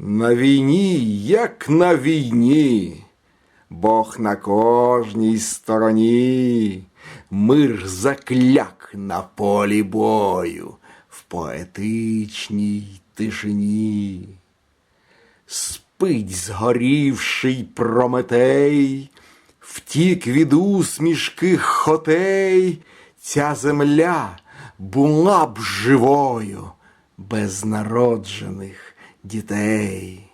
На війні, як на війні, Бог на кожній стороні, мир закляк на полі бою, в поетичній тишині. Спить згорівший Прометей, втік від усмішки хотей, ця земля була б живою без народжених дітей.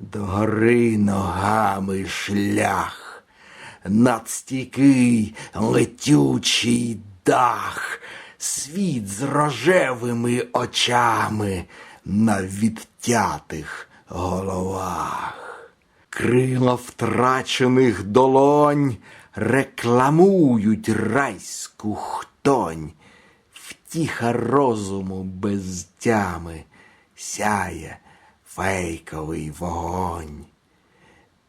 До гори ногами шлях, надстійкий летючий дах, світ з рожевими очами на відтятих головах. Крила втрачених долонь рекламують райську хтонь. Втіха розуму без тями сяє фейковий вогонь.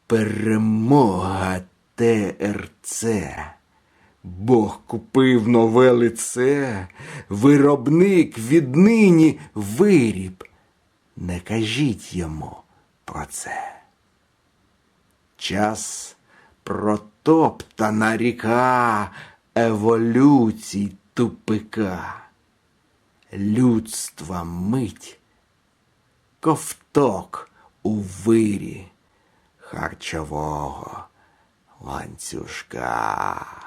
Перемога ТРЦ. Бог купив нове лице, виробник віднині виріб. Не кажіть йому про це. Час протоптана ріка еволюцій тупика. Людства мить, ковток у вирі харчового ланцюжка.